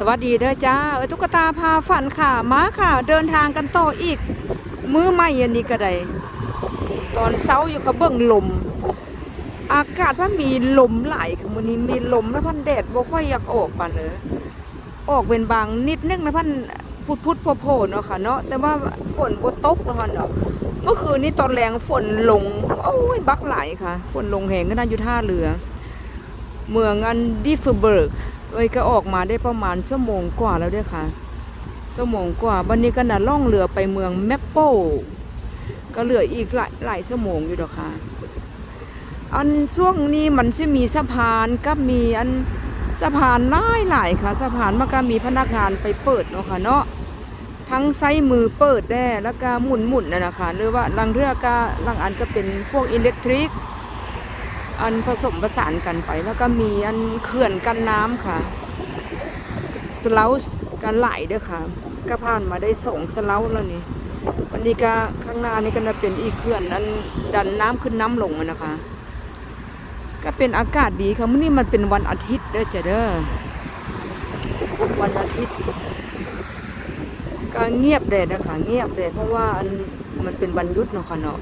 สวัสดีเด้อจ้าเออตุ๊กตาพาฝันค่ะมาค่ะ เดินทางกันต่ออีก มื้อใหม่อันนี้ก็ได้ตอนเช้าอยู่เขาเบิ่งลม อากาศว่ามีลมไหลค่ะมื้อนี้มีลมแล้วพันแดดบ่ค่อยอยากออกปานเนอออกเป็นบางนิดนึงนะพันพุดพุดโผโผเนาะค่ะเนาะแต่ว่าฝนบ่ตกเนาะค่ะเนาะเมื่อคืนนี้ตอนแรงฝนลงโอ้ยบักไหลค่ะ ฝนลงแหงก็น่าอยู่ท่าเรือ เมืองอันดิฟเบิร์ก เอ้ยก็ออกมาได้ประมาณชั่วโมงกว่าแล้วด้วยค่ะ ชั่วโมงกว่าวันนี้ก็น่ะล่องเรือไปเมืองแมปโปก็เหลืออีกหลายหลายชั่วโมงอยู่ดอกค่ะ อันช่วงนี้มันจะมีสะพานก็มีอันสะพานหลายหลายค่ะ สะพานมันก็มีพนักงานไปเปิดเนาะค่ะเนาะทั้งไซมือเปิดได้แล้วก็หมุนหมุนน่ะนะคะหรือว่าลังเรือก็ลังอันก็เป็นพวกอิเล็กทริก อันผสมผสานกันไป แล้วก็มีอันเขื่อนกันน้ำค่ะสลาวกันไหลด้วยค่ะ ก็ผ่านมาได้ส่งสลาวแล้วนี่วันนี้ก็ข้างหน้านี่ก็จะเป็นอีกเขื่อนอันดันน้ำขึ้นน้ำลงนะคะ ก็เป็นอากาศดีค่ะมื้อนี้มันเป็นวันอาทิตย์เด้อจ้ะเด้อวันอาทิตย์ก็เงียบแดดนะคะเงียบแดดเพราะว่าอันมันเป็นวันหยุดเนาะค่ะเนาะ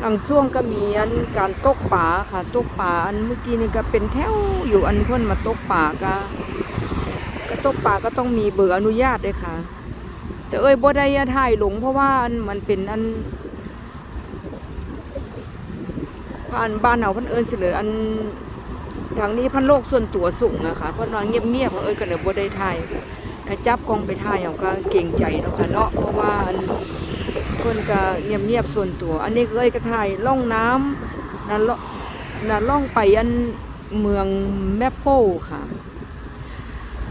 หลังช่วงก็มีอันการตกป่าค่ะ ตกป่าอันเมื่อกี้นี่ก็เป็นแถวอยู่อันเพิ่นมาตกป่าก็ก็ตกป่าก็ต้องมีเบอร์อนุญาตด้วยค่ะ แต่เอ้ยบ่ได้ถ่ายหลง เพราะว่าอันมันเป็นอันผ่านบ้านเฮาพิ่นเอิ้นสิเลยอันทางนี้พันโลกส่วนตัวสูงอะค่ะเพราะนอนเงียบๆเอ้ยก็เลยบ่ได้ถ่ายจับกล้องไปถ่ายเอาก็เกรงใจเนาะค่ะเนาะเพราะว่าอัน คนก็เงียบๆส่วนตัว อันนี้ก็เอ้ยก็ถ่ายล่องน้ำนั่นล่องนั่นล่องไปอันเมืองแมปโปค่ะ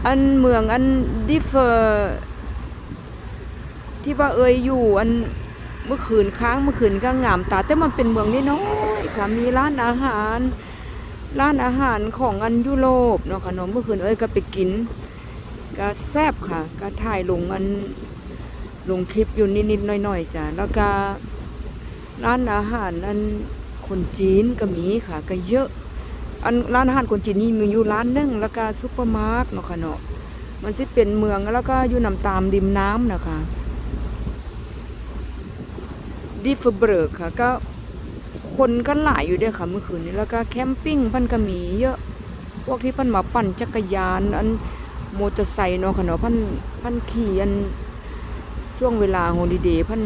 อันเมืองอันดิเฟอร์ที่ว่าเอ้ยอยู่อันเมื่อคืนค้างเมื่อคืนก็งามตาแต่มันเป็นเมืองน้อยค่ะมีร้านอาหาร ร้านอาหารของอันยุโรปเนาะค่ะเนาะเมื่อคืนเอ้ยก็ไปกินก็แซบค่ะ ก็ถ่ายลงอัน ลงคลิปอยู่นิดๆหน่อยๆจ้ะแล้วก็ร้านอาหารอันคนจีนก็มีค่ะก็เยอะ อันร้านอาหารคนจีนนี่มีอยู่ร้านนึงแล้วก็ซุปเปอร์มาร์ทเนาะค่ะเนาะมันสิเป็นเมืองแล้วก็อยู่นำตามริมน้ำนะคะดิฟเบิร์กค่ะก็คนก็หลายอยู่ด้อค่ะเมื่อคืนนี้แล้วก็แคมปิ้งพันก็มีเยอะพวกที่พันมาปั่นจักรยาน อันมอเตอร์ไซค์เนาะค่ะเนาะพันพันขี่อัน ช่วงเวลาโฮลิเดย์พัน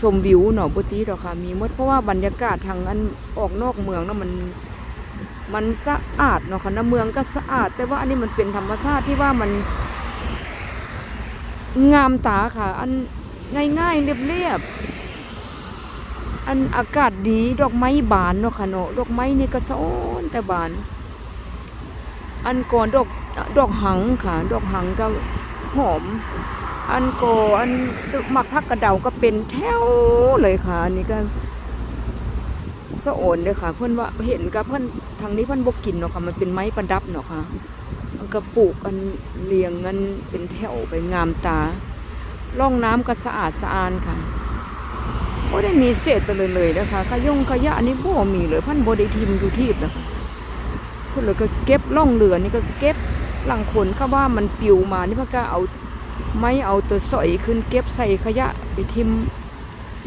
ชมวิวเนาะบุตรีดอกค่ะ มีมดเพราะว่าบรรยากาศทางอันออกนอกเมืองนะมันมันสะอาดเนาะค่ะนะเมืองก็สะอาด แต่ว่าอันนี้มันเป็นธรรมชาติที่ว่ามัน งามตาค่ะ อันง่ายๆเรียบๆอันอากาศดีดอกไม้บานเนาะค่ะเนาะดอกไม้นี่ก็สะอ้อนแต่บาน อันก่อนดอกดอกหังค่ะ ดอกหังก็หอม อันก่ออันตึกมักพักกระเดาก็เป็นแถวเลยค่ะอันนี้ก็สะโอนเลยค่ะ เพื่อนว่าเห็นกับเพื่อนทางนี้เพื่อนบกกินเนาะค่ะมันเป็นไม้ประดับเนาะค่ะมันก็ปลูกกันเรียงกันเป็นแถวไปงามตาร่องน้ำก็สะอาดสะอานค่ะบ่ได้มีเศษเลยเลยนะคะขยงขยะอันนี้บ่มีเลยพันบด้ทิมอยู่ที่นะคะเพื่อนเลยก็เก็บล่องเรือนี่ก็เก็บหลังคนก็ว่ามันปิวมานี่มันก็เอา ไม้เอาตัวสอยขึ้นเก็บใส่ขยะไปทิม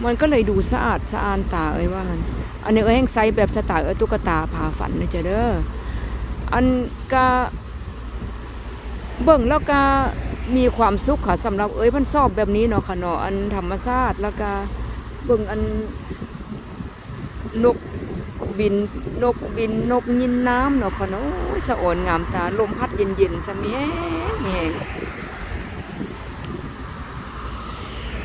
มันก็เลยดูสะอาดสะอานตาเอ้ยว่านอันนี้เอ้ยแห้งไซส์แบบสไตล์เอ้ยตุ๊กตาพาฝันนะจ๊ะเด้ออันก็เบิ่งแล้วก็มีความสุขค่ะสำหรับเอ้ยพันชอบแบบนี้เนาะค่ะเนาะอันธรรมชาติแล้วก็เบิ่งอันนกบินนกบินนกยินน้ำเนาะค่ะเนาะโสะอ่อนงามตาลมพัดเย็นๆซะมีแห้งแห้ง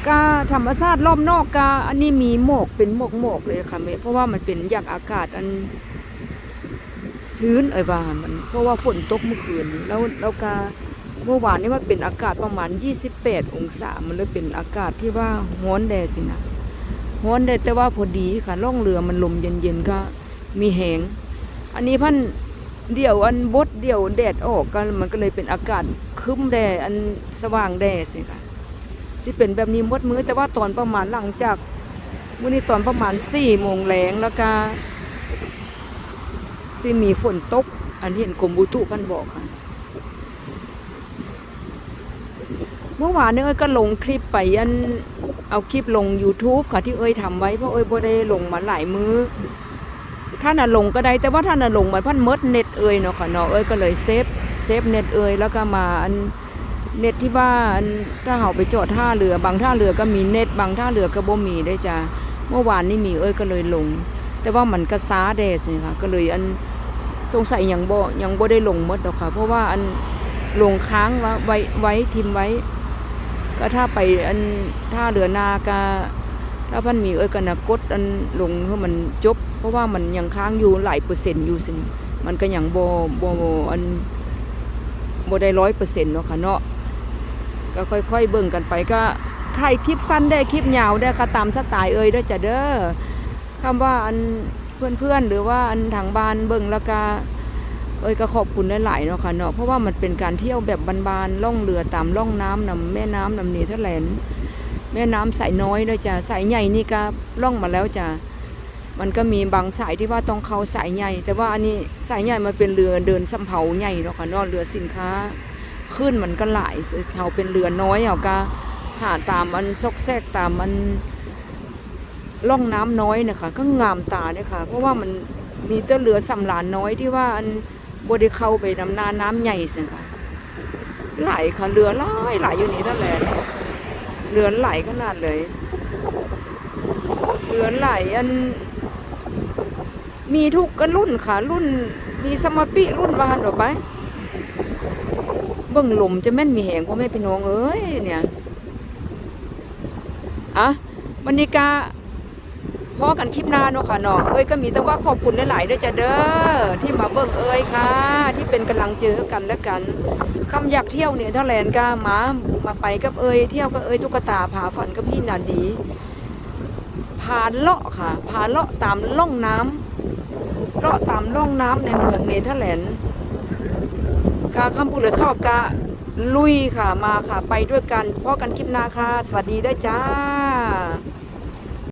กา ธรรมชาติรอบนอกกาอันนี้มีหมอกเป็นหมอกหมอกเลยค่ะแม่เพราะว่ามันเป็นอยากอากาศอันชื้นเอ่ยว่ามันเพราะว่าฝนตกเมื่อคืนแล้วแล้วกาเมื่อวานนี้มันเป็นอากาศประมาณ 28 องศา มันเลยเป็นอากาศที่ว่าร้อนแดดสินะฮ้อนได้แต่ว่าพอดีค่ะล่องเรือมันลมเย็นๆก็มีแหง อันนี้พันเดี่ยวอันบดเดี่ยวแดดออกก็มันก็เลยเป็นอากาศคึ้มแดดอันสว่างแดดสิค่ะ ที่เป็นแบบนี้มดมือแต่ว่าตอนประมาณหลังจากมื้อนี้ตอนประมาณสี่โมงแรงแล้วก็ซีมีฝนตก อันเห็นกรมบุตุพันบอกค่ะ เมื่อวานนี้เอ้ยก็ลงคลิปไปยันเอาคลิปลง YouTube ค่ะที่เอ้ยทำไว้เพราะเอ้ยบ่ได้ลงมาหลายมื้อท่านน่ะลงก็ได้แต่ว่าท่านน่ะลงมาพันเมดเน็ตเอ้ยเนาะค่ะเนาะเอ้ยก็เลยเซฟเซฟเน็ตเอ้ยแล้วก็มาอัน เน็ตที่ว่าถ้าเฮาไปจอดท่าเรือบางท่าเรือก็มีเน็ตบางท่าเรือก็บ่มีได้จ้ะเมื่อวานนี่มีเอ้ยก็เลยลง แต่ว่ามันก็ซ้าเดสนี่ค่ะก็เลยอันสงสัยยังบ่ยังบ่ได้ลงหมดดอกค่ะ เพราะว่าอันลงค้างไว้ไว้ไว้ทิมไว้ ก็ถ้าไปอันท่าเรือนากาถ้าพันมีเอ้ยกันนะกดอันลงให้มันจบ เพราะว่ามันยังค้างอยู่หลายเปอร์เซ็นต์อยู่สิมันก็ยังบ่บ่อันบ่ได้ร้อยเปอร์เซ็นต์เนาะค่ะเนาะ ก็ค่อยๆเบิ่งกันไปก็ใครคลิปสั้นได้คลิปยาวได้ก็ตามสไตล์เอ้ยเด้จ้ะเด้อคำว่าอันเพื่อนๆหรือว่าอันทางบ้านเบิ่งแล้วก็เอ้ยก็ขอบคุณหลายๆเนาะค่ะเนาะเพราะว่ามันเป็นการเที่ยวแบบบานๆล่องเรือตามล่องน้ำนำแม่น้ำนำเนเธอร์แลนด์แม่น้ำสายน้อยด้วยจ้ะสายใหญ่นี่ก็ล่องมาแล้วจ้ะมันก็มีบางสายที่ว่าต้องเข้าสายใหญ่ แต่ว่าอันนี้สายใหญ่มันเป็นเรือเดินสำเภาใหญ่เนาะค่ะเนาะเรือสินค้า ขึ้นมันก็หลายเท่าเป็นเรือน้อยเอาก็หาตามมันซอกแซกตามมันล่องน้ำน้อยเนะคะก็งามตาเนี่ยค่ะ เพราะว่ามันมีแต่เรือสำรานน้อยที่ว่าอันบ่ได้เข้าไปดำนาน้ำใหญ่สิค่ะไหลค่ะเรือหลายหลายอยู่นี่ท่านแหลเรือไหลขนาดเลยเรือไหลอัน มีทุกกันรุ่นค่ะรุ่นมีสมปิรุ่นวานออกไป เบิ่งลมจะแม่นมีแหงพ่อแม่พี่น้องเอ้ยเนี่ยอะวันนี้กาพอกันคลิปหน้าเนาะค่ะเนาะเอ้ยก็มีแต่ว่าขอบคุณหลายๆด้วยจ้ะเด้อที่มาเบิ่งเอ้ยค่ะ ที่เป็นกำลังเจอกันและกันคำอยากเที่ยวเนี่ยถ้าแลนก็มามาไปกับเอ้ยเที่ยวกับเอ้ยตุ๊กตาผาฝันกับพี่นันดีพาเลาะค่ะพาเลาะตามล่องน้ำเลาะตามล่องน้ำในเมืองเนเธอร์แลนด์ กาคำพูดและชอบกะลุยค่ะมาค่ะ ไปด้วยกันพอกันคลิปหน้าค่ะ สวัสดีได้จ้า